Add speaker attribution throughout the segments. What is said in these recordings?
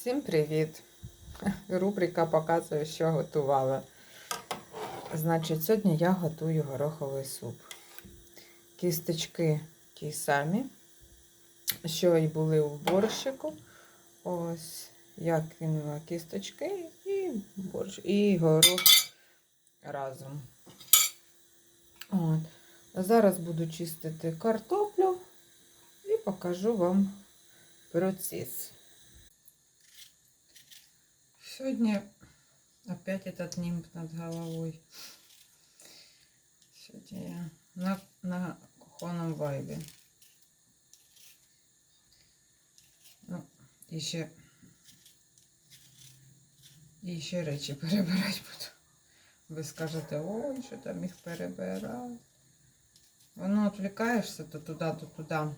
Speaker 1: Всім привіт! Рубрика показує, що готувала. Значить, сьогодні я готую гороховий суп. Кісточки ті самі, що й були в борщику. Ось я кинула кісточки і борщ, і горох разом. От. Зараз буду чистити картоплю і покажу вам процесс. Сегодня опять этот нимб над головой. Сегодня я на, на кухонном вайбе. Ну, і ще, і ще речі перебирати буду. Ви скажете, ой, що там їх перебирати. Воно відвлікаєшся то туди, то туди.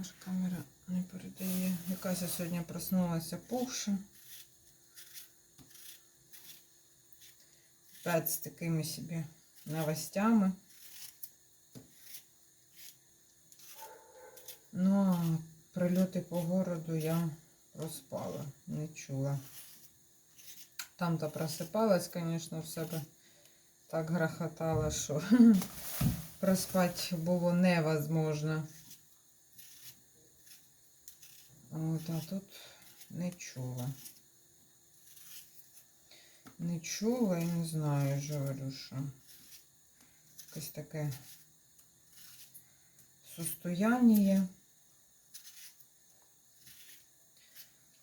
Speaker 1: Аж камера не передає. Якась я сьогодні проснулася пухша. Опять з такими собі новостями. Ну, а прильоти по городу я проспала, не чула. Там-то просипалась, звісно, в себе так грохотала, що проспати було невозможно. От, а тут не чула. Не чула і не знаю, говорю, що якесь таке состояние.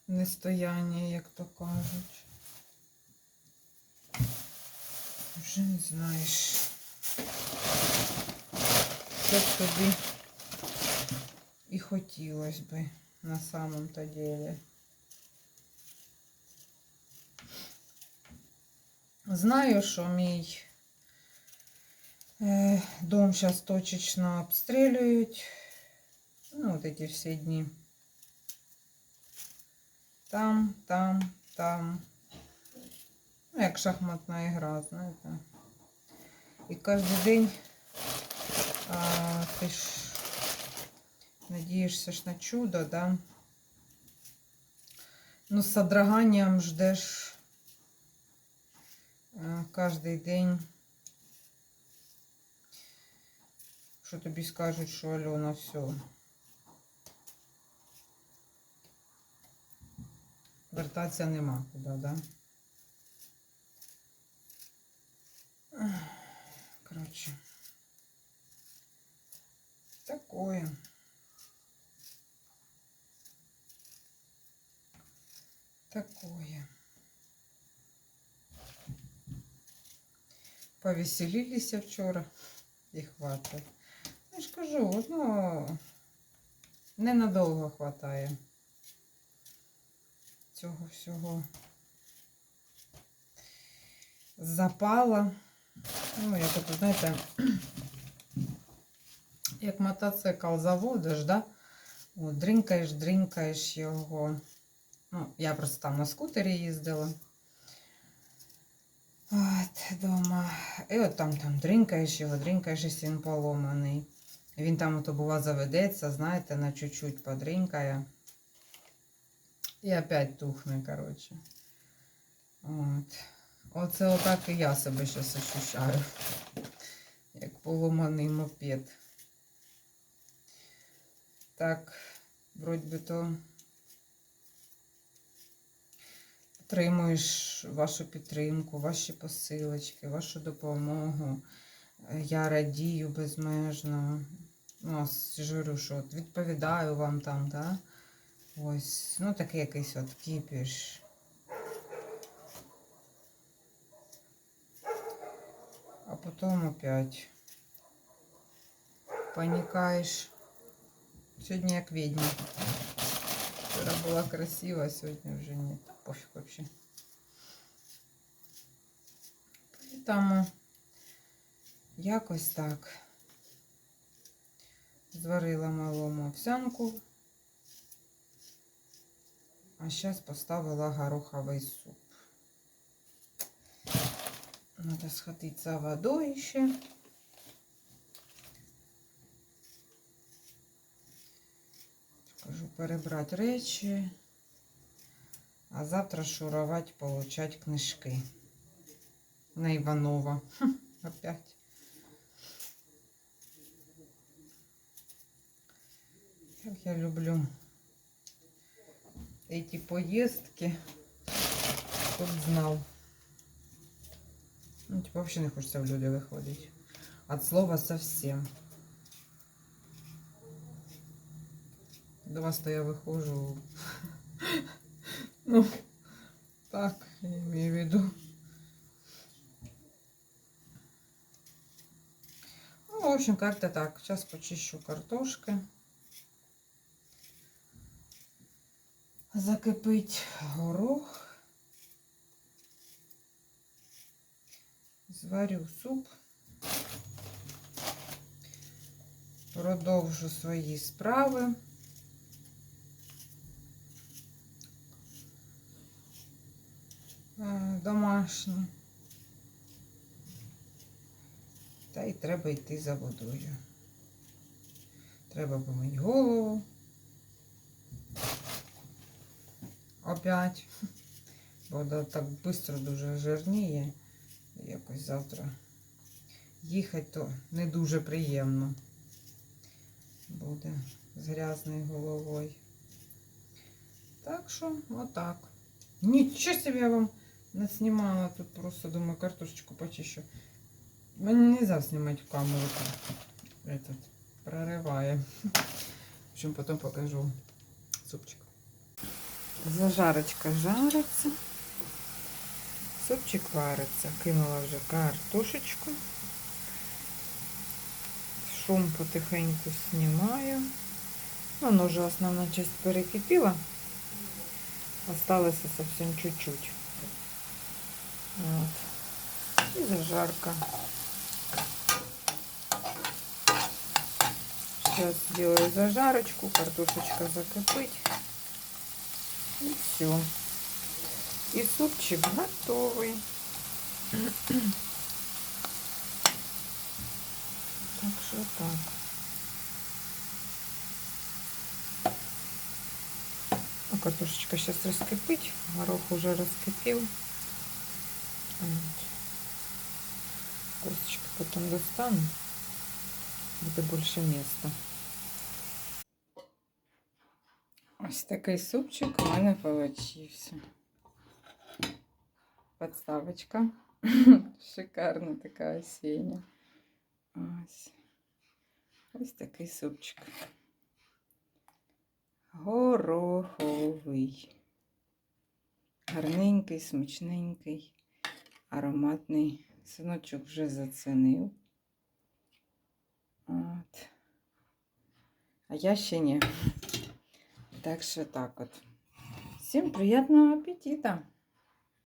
Speaker 1: Нестояння, як то кажуть. Вже не знаєш. Що тобі і хотілося би на самом-то деле. Знаю, що мій е, дом зараз точечно обстрілюють. Ну, от эти всі дні. Там, там, там. Ну, як шахматна ігра, знаєте. І кожен день а, ти ж надієшся ж на чудо, да? Ну, з содроганием ждеш а, кожен день, що тобі скажуть, що Альона, все. Вертатися нема куди, да? Короче. Такое. Такое. Повеселились вчора і хватить. Я ж кажу, ну, ненадовго хватає цього всього запала. Ну, як от, знаєте, як мотоцикл заводиш, да? От, дринкаєш, дринкаєш його. Ну, я просто там на скутері їздила. От, дома. І от там там дринкаєш його, дринкаєш, якщо він поломаний. Він там ото бува заведеться, знаєте, на чуть-чуть подринкає. І опять тухне, коротше. От. Оце отак і я себе зараз ощущаю. Як поломаний мопед. Так, вроді би то отримуєш вашу підтримку, ваші посилочки, вашу допомогу. Я радію безмежно. Ну, ж що от відповідаю вам там, да? Ось, ну такий якийсь от кіпіш. А потом опять паникаешь. Сегодня як ведьма. Вчора була красива, сьогодні вже ні. Пофіг вообще. Поэтому якось так. Зварила малому овсянку. А зараз поставила гороховий суп. Надо сходить за водой еще. Кажу, перебрати речі, а завтра шурувати, получать книжки. На Іванова. Хм, опять. Як я люблю эти поездки. Хто б знав. Ну, типа, вообще не хочеться в люди виходити. От слова совсем. До вас то я виходжу. Ну, так, я имею в виду. Ну, в общем, как-то так. Сейчас почищу картошки. Закипить горох. Зварю суп. Продовжу свої справи. Домашні. Та й треба йти за водою. Треба помити голову. Опять. Вода так швидко дуже жирніє. Якось завтра їхати то не дуже приємно буде з грязною головою. Так що, отак. Нічого собі я вам не знімала. Тут просто думаю, картошечку почищу. Мені не можна знімати в камеру. Этот, прориває. В общем, потім покажу супчик. Зажарочка жариться. Супчик вариться. Кинула вже картошечку. Шум потихеньку знімаю. Воно вже основна часть перекипіла. Осталося совсем чуть-чуть. Вот. И зажарка. Сейчас сделаю зажарочку, картошечка закипить. И все. И супчик готовый. Так что так. А картошечка сейчас раскипить. Горох уже раскипел. Косточки потом достану. Буде більше міста. Ось такий супчик у мене получився. Подставочка. Шикарна така осіння. Ось. Ось такий супчик. Гороховий. Гарненький, смачненький, ароматний. Синочок вже зацінив. От. А я ще ні. Так що так от. Всім приємного апетита!